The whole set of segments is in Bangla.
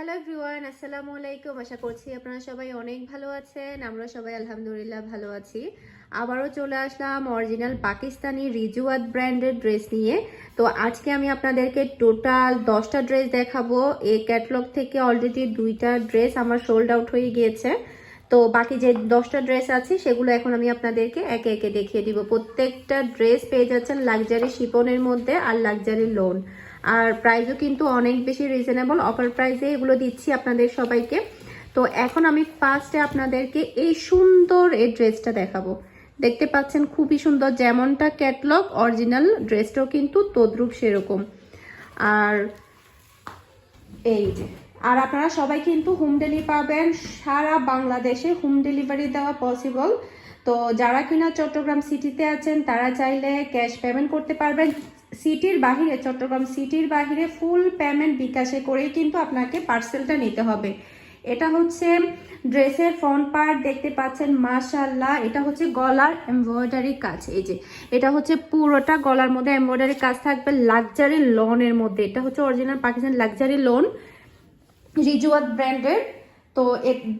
হ্যালো এভরিওয়ান আসসালামু আলাইকুম আশা করছি আপনারা সবাই অনেক ভালো আছেন। আমরা সবাই আলহামদুলিল্লাহ ভালো আছি। আবারও চলে আসলাম অরিজিনাল পাকিস্তানি রিজুয়াত ব্র্যান্ডের ড্রেস নিয়ে। তো আজকে আমি আপনাদেরকে টোটাল দশটা ড্রেস দেখাবো। এই ক্যাটলগ থেকে অলরেডি দুইটা ড্রেস আমার সোল্ড আউট হয়ে গিয়েছে। তো বাকি যে দশটা ড্রেস আছে, সেগুলো এখন আমি আপনাদেরকে একে একে দেখিয়ে দিব। প্রত্যেকটা ড্রেস পেয়ে যাচ্ছেন লাক্সারি শিপনের মধ্যে আর লাক্সারি লোন আর প্রাইসও কিন্তু অনেক বেশি রিজনেবল অফার প্রাইসে এগুলো দিচ্ছি আপনাদের সবাইকে। তো এখন আমি ফার্স্টে আপনাদেরকে এই সুন্দর এই ড্রেসটা দেখাবো। দেখতে পাচ্ছেন খুবই সুন্দর, যেমনটা ক্যাটলগ অরিজিনাল ড্রেসটাও কিন্তু তদ্রুপ সেরকম। আর এই যে, আর আপনারা সবাই কিন্তু হোম ডেলিভারি পাবেন, সারা বাংলাদেশে হোম ডেলিভারি দেওয়া পসিবল তো যারা কিনা চট্টগ্রাম সিটিতে আছেন, তারা চাইলে ক্যাশ পেমেন্ট করতে পারবেন। সিটির বাহিরে, চট্টগ্রাম সিটির বাহিরে ফুল পেমেন্ট বিকাশে করেই কিন্তু আপনাকে পার্সেলটা নিতে হবে। এটা হচ্ছে ড্রেসের ফ্রন্ট পার্ট দেখতে পাচ্ছেন মাশাল্লাহ এটা হচ্ছে গলার এমব্রয়ডারি কাজ। এই যে, এটা হচ্ছে পুরোটা গলার মধ্যে এমব্রয়ডারি কাজ থাকবে লাক্সারি লোনের মধ্যে। এটা হচ্ছে অরিজিনাল পাকিস্তান লাক্সারি লোন রিজুয়াত ব্র্যান্ডের তো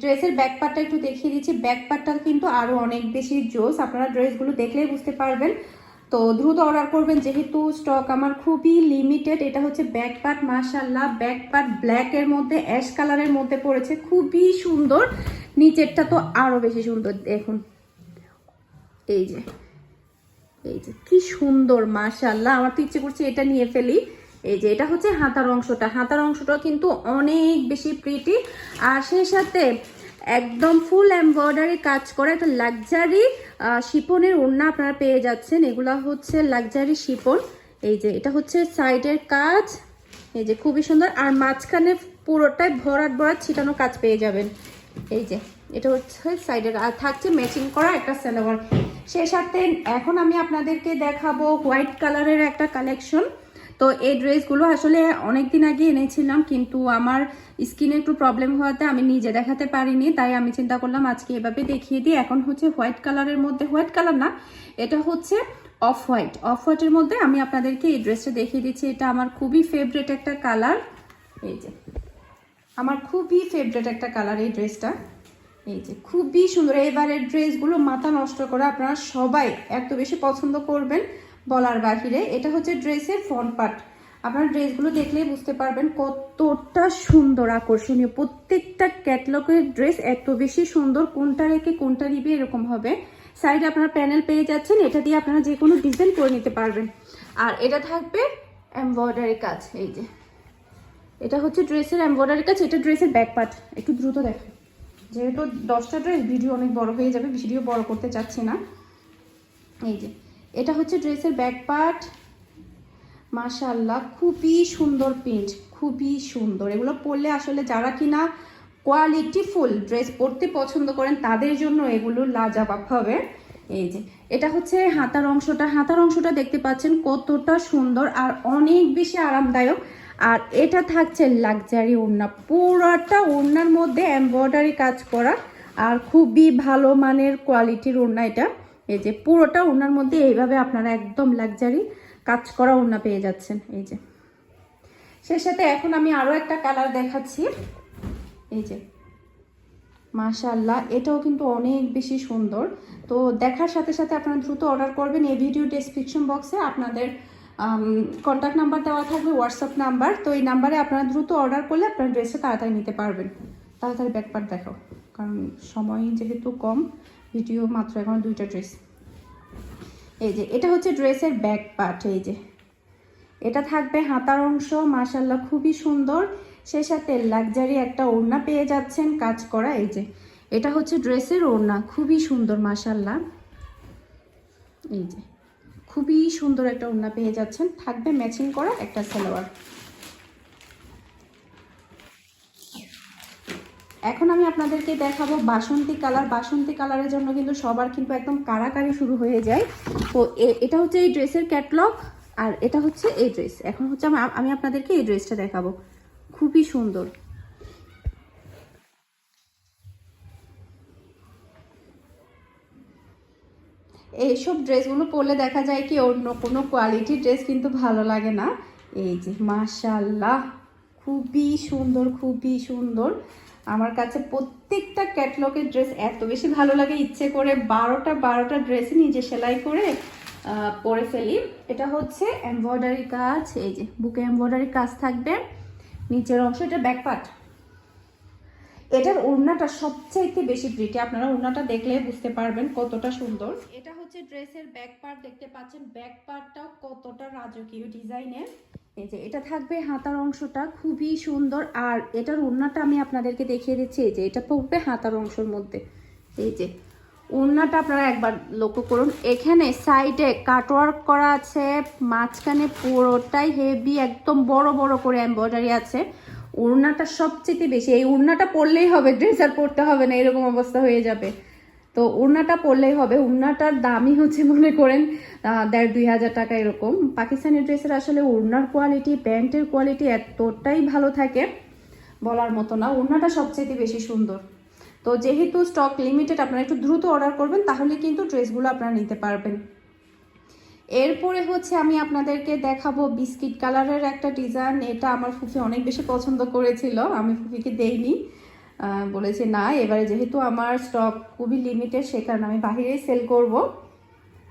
ড্রেসের ব্যাক পার্টটা একটু দেখিয়ে দিচ্ছি। ব্যাক পার্টটা কিন্তু আরও অনেক বেশি জোস আপনারা ড্রেসগুলো দেখলেই বুঝতে পারবেন। তো দ্রুত অর্ডার করবেন, যেহেতু স্টক আমার খুবই লিমিটেড এটা হচ্ছে ব্যাক পার্ট মার্শাল্লাহ ব্যাক পার্ট ব্ল্যাকের মধ্যে অ্যাশ কালারের মধ্যে পড়েছে, খুবই সুন্দর, নিচেরটা তো আরও বেশি সুন্দর, দেখুন, এই যে এই যে, কি সুন্দর মার্শাল্লাহ আমার তো ইচ্ছে করছে এটা নিয়ে ফেলি, এই যে, এটা হচ্ছে হাতার অংশটা হাতার অংশটা কিন্তু অনেক বেশি প্রিটি আর সেই সাথে একদম ফুল এমব্রয়ডারি কাজ করা একটা লাক্সারি শিপনের ওড়না আপনারা পেয়ে যাচ্ছেন। এগুলা হচ্ছে লাক্সারি শিপন। এই যে, এটা হচ্ছে সাইডের কাজ। এই যে, খুবই সুন্দর। আর মাঝখানে পুরোটাই ভরাট ভরাট ছিটানো কাজ পেয়ে যাবেন। এই যে, এটা হচ্ছে সাইডের আর থাকছে ম্যাচিং করা একটা সালোয়ার সেই সাথে এখন আমি আপনাদেরকে দেখাবো হোয়াইট কালারের একটা কালেকশন তো এই ড্রেসগুলো আসলে অনেক দিন আগে এনেছিলাম, কিন্তু আমার স্কিনে একটু প্রবলেম হওয়াতে আমি নিজে দেখাতে পারিনি, তাই আমি চিন্তা করলাম আজকে এভাবে দেখিয়ে দিই। এখন হচ্ছে হোয়াইট কালারের মধ্যে, হোয়াইট কালার না, এটা হচ্ছে অফ হোয়াইট অফ হোয়াইটের মধ্যে আমি আপনাদেরকে এই ড্রেসটা দেখিয়ে দিচ্ছি, এটা আমার খুবই ফেভারেট একটা কালার। এই যে, আমার খুবই ফেভারেট একটা কালার এই ড্রেসটা। এই যে, খুবই সুন্দর। এবারের ড্রেসগুলো মাথা নষ্ট করে আপনারা সবাই এত বেশি পছন্দ করবেন। বলার বাহিরে, এটা হচ্ছে ড্রেসের ফ্রন্ট পার্ট আপনার ড্রেসগুলো দেখলেই বুঝতে পারবেন কতটা সুন্দর, আকর্ষণীয়। প্রত্যেকটা ক্যাটলগের ড্রেস এত বেশি সুন্দর, কোনটা রেখে কোনটা নিবে এরকম হবে। সাইডে আপনারা প্যানেল পেয়ে যাচ্ছেন, এটা দিয়ে আপনারা যে কোনো ডিজাইন করে নিতে পারবেন। আর এটা থাকবে এমব্রয়ডারি কাজ, এই যে। এটা হচ্ছে ড্রেসের এমব্রয়ডারি কাজ, এটা ড্রেসের ব্যাক পার্ট একটু দ্রুত দেখো। যেহেতু দশটা ড্রেস ভিডিও অনেক বড় হয়ে যাবে ভিডিও বড় করতে চাচ্ছি না। এই যে। এটা হচ্ছে ড্রেসের ব্যাক পার্ট মাশাল্লাহ খুবই সুন্দর প্রিন্ট খুবই সুন্দর। এগুলো পরলে আসলে যারা কিনা কোয়ালিটি ফুল ড্রেস পরতে পছন্দ করেন, তাদের জন্য এগুলো লাজাবাব হবে। এই যে, এটা হচ্ছে হাতার অংশটা। হাতার অংশটা দেখতে পাচ্ছেন কতটা সুন্দর আর অনেক বেশি আরামদায়ক। আর এটা থাকছে লাক্সারি ওড়না। পুরোটা ওড়নার মধ্যে এমব্রয়ডারি কাজ করা। আর খুবই ভালো মানের কোয়ালিটির ওড়না এটা। এই যে পুরোটা ওনার মধ্যে এইভাবে আপনারা একদম লাক্সারি কাজ করা ওড়না পেয়ে যাচ্ছেন, এই যে। সে সাথে এখন আমি আরও একটা কালার দেখাচ্ছি, এই যে। মাশাল্লাহ এটাও কিন্তু অনেক বেশি সুন্দর। তো দেখার সাথে সাথে আপনারা দ্রুত অর্ডার করবেন। এই ভিডিও ডেসক্রিপশন বক্সে আপনাদের কন্ট্যাক্ট নাম্বার দেওয়া থাকবে হোয়াটসঅ্যাপ নাম্বার তো এই নাম্বারে আপনারা দ্রুত অর্ডার করলে আপনার ড্রেসটা তাড়াতাড়ি নিতে পারবেন। তাড়াতাড়ি ব্যাকপার্ট দেখাও। কারণ সময় যেহেতু কম ভিডিও মাত্র এখন দুইটা ড্রেস। এই যে, এটা হচ্ছে ড্রেসের ব্যাক পার্ট, এই যে। এটা থাকবে হাতার অংশ মাশাল্লাহ খুবই সুন্দর। সে সাথে লাক্সারি একটা ওড়না পেয়ে যাচ্ছেন কাজ করা, এই যে। এটা হচ্ছে ড্রেসের ওড়না, খুবই সুন্দর মাশাল্লাহ এই যে, খুবই সুন্দর একটা ওড়না পেয়ে যাচ্ছেন। থাকবে ম্যাচিং করা একটা সালোয়ার। এখন আমি আপনাদেরকে দেখাবো বাসন্তী কালার। বাসন্তী কালারের জন্য কিন্তু সবার কিন্তু একদম কারাকারি শুরু হয়ে যায়। তো এটা হচ্ছে এই ড্রেসের ক্যাটলগ আর এটা হচ্ছে এই ড্রেস। এখন হচ্ছে আমি আপনাদেরকে এই ড্রেসটা দেখাবো। খুবই সুন্দর। এইসব ড্রেসগুলো পরলে দেখা যায় কি অন্য কোনো কোয়ালিটির ড্রেস কিন্তু ভালো লাগে না। এই যে মাশাল্লাহ খুবই সুন্দর খুবই সুন্দর। আমার কাছে প্রত্যেকটা ক্যাটলগের ড্রেস এত বেশি ভালো লাগে, ইচ্ছে করে বারোটা বারোটা ড্রেস নিজে সেলাই করে পরে ফেলি। এটা হচ্ছে এমব্রয়ডারি কাজ, এই যে, বুকে এমব্রয়ডারি কাজ থাকবে। নিচের অংশ, এটা ব্যাক পার্ট এটার ওড়নাটা সবচাইতে বেশি প্রিটি আপনারা ওড়নাটা দেখলে বুঝতে পারবেন কতটা সুন্দর। এটা হচ্ছে ড্রেসের ব্যাক পার্ট দেখতে পাচ্ছেন ব্যাক পার্টটাও কতটা রাজকীয় ডিজাইনের। এই যে এটা থাকবে হাতার অংশটা, খুবই সুন্দর। আর এটার ওড়নাটা আমি আপনাদেরকে দেখিয়ে দিচ্ছি, এই যে এটা পড়বে হাতার অংশের মধ্যে। এই যে ওড়নাটা আপনারা একবার লক্ষ্য করুন। এখানে সাইডে কাটওয়ার্ক করা আছে, মাঝখানে পুরোটাই হেভি একদম বড় বড় করে এমব্রয়ডারি আছে। ওড়নাটা সবচেয়ে বেশি, এই ওড়নাটা পরলেই হবে ড্রেস আর পরতে হবে না, এরকম অবস্থা হয়ে যাবে। তো ওড়নাটা পরলেই হবে ওড়নাটার দামই হচ্ছে মনে করেন দেড় দুই হাজার টাকা এরকম। পাকিস্তানি ড্রেসের আসলে ওড়নার কোয়ালিটি প্যান্টের কোয়ালিটি এতটাই ভালো থাকে, বলার মতো না। ওড়নাটা সবচেয়ে বেশি সুন্দর। তো যেহেতু স্টক লিমিটেড আপনারা একটু দ্রুত অর্ডার করবেন, তাহলে কিন্তু ড্রেসগুলো আপনারা নিতে পারবেন। এরপরে হচ্ছে আমি আপনাদেরকে দেখাবো বিস্কিট কালারের একটা ডিজাইন। এটা আমার ফুফি অনেক বেশি পছন্দ করেছিল, আমি ফুফিকে দেইনি। বলেছে, না, এবারে যেহেতু আমার স্টক খুবই লিমিটেড সে কারণে আমি বাহিরেই সেল করব।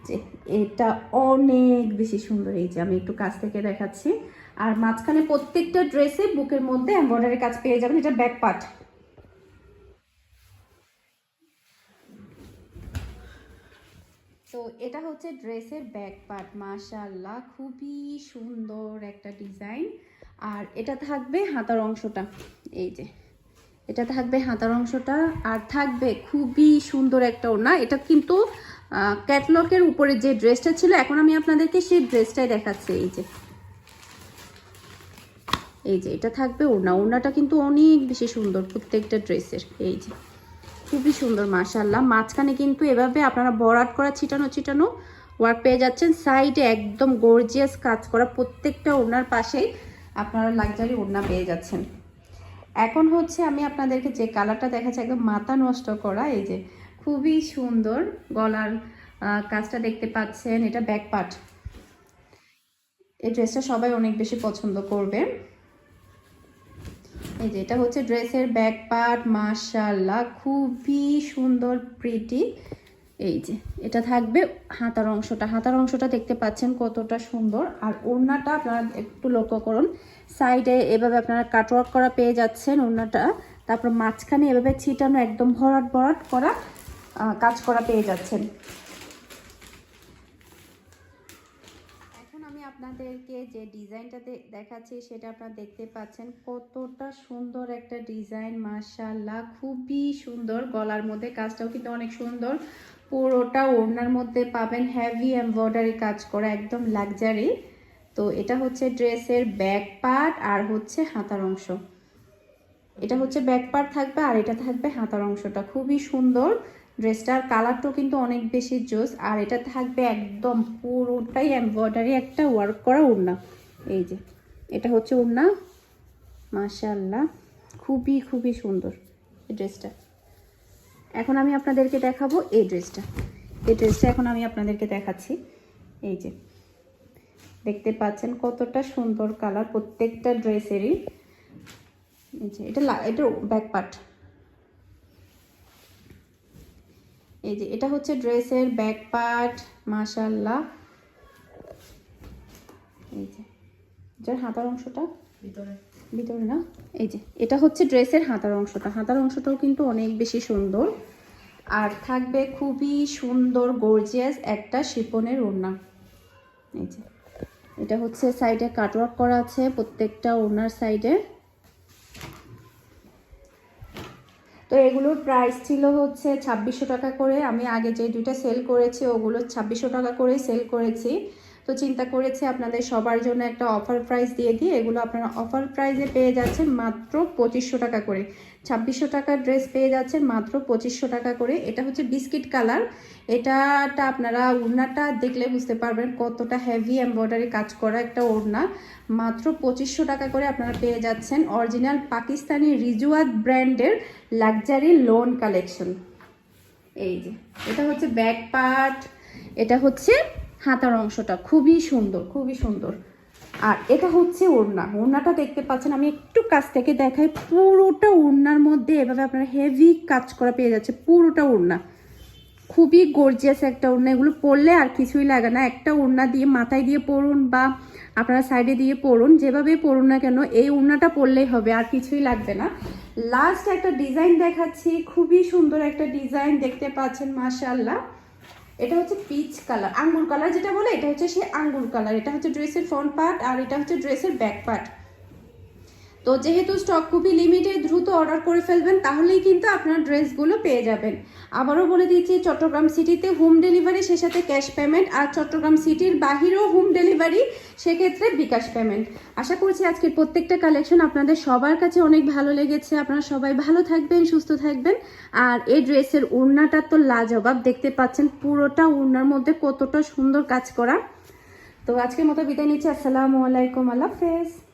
যে, এটা অনেক বেশি সুন্দর, এই যে আমি একটু কাছ থেকে দেখাচ্ছি। আর মাঝখানে প্রত্যেকটা ড্রেসে বুকের মধ্যে এমব্রয়ডারি কাজ পেয়ে যাবেন, এটা ব্যাক পার্ট তো এটা হচ্ছে ড্রেসের ব্যাক পার্ট মাশাল্লাহ খুবই সুন্দর একটা ডিজাইন। আর এটা থাকবে হাতার অংশটা, এই যে। এটা থাকবে হাতার অংশটা, আর থাকবে খুবই সুন্দর একটা ওনা এটা কিন্তু ক্যাটলকের উপরে যে ড্রেসটা ছিল, এখন আমি আপনাদেরকে সেই ড্রেসটাই দেখাচ্ছি, এই যে। এই যে, এটা থাকবে ওড়না। ওড়নাটা কিন্তু অনেক বেশি সুন্দর প্রত্যেকটা ড্রেসের, এই যে। খুবই সুন্দর মাশাল্লাহ মাঝখানে কিন্তু এভাবে আপনারা বরাট করা ছিটানো ছিটানো ওয়ার্ক পেয়ে যাচ্ছেন। সাইডে একদম গর্জিয়াস কাজ করা প্রত্যেকটা ওড়নার পাশেই আপনারা লাক্সারি ওড়না পেয়ে যাচ্ছেন। এখন হচ্ছে আমি আপনাদেরকে যে কালারটা দেখাচ্ছি, একদম মাথা নষ্ট করা, এই যে খুবই সুন্দর গলার কাজটা দেখতে পাচ্ছেন, এটা ব্যাক পার্ট এই ড্রেসটা সবাই অনেক বেশি পছন্দ করবে। এই যে, এটা হচ্ছে ড্রেসের ব্যাক পার্ট মাশাল্লাহ খুবই সুন্দর প্রিটি এই যে, এটা থাকবে হাতার অংশটা। হাতার অংশটা দেখতে পাচ্ছেন কতটা সুন্দর। আর ওড়নাটা আপনারা একটু লক্ষ্য করুন। সাইডে এভাবে আপনারা কাটওয়ার্ক করা পেয়ে যাচ্ছেন ওড়নাটা। তারপর মাঝখানে এভাবে ছিটানো, একদম ভরাট ভরাট করা কাজ করা পেয়ে যাচ্ছেন এখন আমি আপনাদেরকে যে ডিজাইনটাতে দেখাচ্ছি সেটা আপনারা দেখতে পাচ্ছেন। কতটা সুন্দর একটা ডিজাইন মাশাল্লাহ খুবই সুন্দর গলার মধ্যে, কাজটাও কিন্তু অনেক সুন্দর। পুরোটা ওড়নার মধ্যে পাবেন হেভি এমব্রয়ডারি কাজ করা, একদম লাক্সারি তো এটা হচ্ছে ড্রেসের ব্যাক পার্ট আর হচ্ছে হাতার অংশ। এটা হচ্ছে ব্যাক পার্ট থাকবে আর এটা থাকবে হাতার অংশটা। খুবই সুন্দর। ড্রেসটার কালারটাও কিন্তু অনেক বেশি জোস, আর এটা থাকবে একদম পুরোটাই এমব্রয়ডারি একটা ওয়ার্ক করা ওড়না এই যে, এটা হচ্ছে ওড়না মাশাল্লাহ খুবই খুবই সুন্দর এই ড্রেসটা এখন আমি আপনাদেরকে দেখাবো এই ড্রেসটা এই ড্রেসটা এখন আমি আপনাদেরকে দেখাচ্ছি। এই যে, দেখতে পাচ্ছেন কতটা সুন্দর কালার প্রত্যেকটা ড্রেসেরই এটা এটা ব্যাক পার্ট এই যে এটা হচ্ছে ড্রেসের ব্যাক পার্ট মাশাল্লাহ এই যে যার হাতার অংশটা? ভিতরে। ভিতরে না? এই যে এটা হচ্ছে ড্রেসের হাতার অংশটা। হাতার অংশটাও কিন্তু অনেক বেশি সুন্দর। আর থাকবে খুবই সুন্দর গর্জিয়াস একটা শিপনের ওড়না। এই যে এটা হচ্ছে সাইডে কাটওয়ার্ক করা আছে প্রত্যেকটা ওড়নার সাইডে তো এগুলোর প্রাইস ছিল হচ্ছে ছাব্বিশশো টাকা করে। আমি আগে যে দুইটা সেল করেছি, ওগুলো ছাব্বিশশো টাকা করে সেল করেছি। তো চিন্তা করেছি আপনাদের সবার জন্য একটা অফার প্রাইস দিয়ে দিই। এগুলো আপনারা অফার প্রাইসে পেয়ে যাচ্ছেন মাত্র পঁচিশশো টাকা করে। ছাব্বিশশো টাকার ড্রেস পেয়ে যাচ্ছেন মাত্র পঁচিশশো টাকা করে। এটা হচ্ছে বিস্কিট কালার। এটাটা আপনারা ওড়নাটা দেখলে বুঝতে পারবেন কতটা হেভি এমব্রয়ডারি কাজ করা একটা ওড়না মাত্র পঁচিশশো টাকা করে আপনারা পেয়ে যাচ্ছেন অরিজিনাল পাকিস্তানি রিজুয়াত ব্র্যান্ডের লাক্সারি লোন কালেকশন এই যে, এটা হচ্ছে ব্যাক পার্ট, এটা হচ্ছে হাতার অংশটা খুবই সুন্দর খুবই সুন্দর। আর এটা হচ্ছে ওড়না। ওড়নাটা দেখতে পাচ্ছেন, আমি একটু কাছ থেকে দেখাই, পুরোটা ওড়নার মধ্যে এভাবে আপনারা হেভি কাজ করা পেয়ে যাচ্ছে, পুরোটা ওড়না। খুবই গর্জিয়াস একটা ওড়না, এগুলো পরলে আর কিছুই লাগে না। একটা ওড়না দিয়ে মাথায় দিয়ে পরুন বা আপনারা সাইডে দিয়ে পরুন, যেভাবে পরুন না কেন, এই ওড়নাটা পরলেই হবে, আর কিছুই লাগবে না। লাস্ট একটা ডিজাইন দেখাচ্ছি, খুবই সুন্দর একটা ডিজাইন দেখতে পাচ্ছেন, মাশাআল্লাহ। এটা হচ্ছে পিচ কালার আঙ্গুর কালার যেটা বলে, এটা হচ্ছে সেই আঙ্গুর কালার এটা হচ্ছে ড্রেসের ফ্রন্ট পার্ট আর এটা হচ্ছে ড্রেসের ব্যাক পার্ট তো যেহেতু স্টক খুবই লিমিটেড দ্রুত অর্ডার করে ফেলবেন, তাহলেই কিন্তু আপনার ড্রেসগুলো পেয়ে যাবেন। আবারও বলে দিচ্ছি, চট্টগ্রাম সিটিতে হোম ডেলিভারি সে সাথে ক্যাশ পেমেন্ট আর চট্টগ্রাম সিটির বাহিরেও হোম ডেলিভারি সেক্ষেত্রে বিকাশ পেমেন্ট আশা করছি আজকের প্রত্যেকটা কালেকশন আপনাদের সবার কাছে অনেক ভালো লেগেছে। আপনারা সবাই ভালো থাকবেন, সুস্থ থাকবেন। আর এই ড্রেসের ওড়নাটা তো লাজবাব, দেখতে পাচ্ছেন পুরোটা ওড়নার মধ্যে কতটা সুন্দর কাজ করা। তো আজকের মতো বিদায় নিচ্ছি। আসসালামু আলাইকুম, আল্লাহ হাফেজ।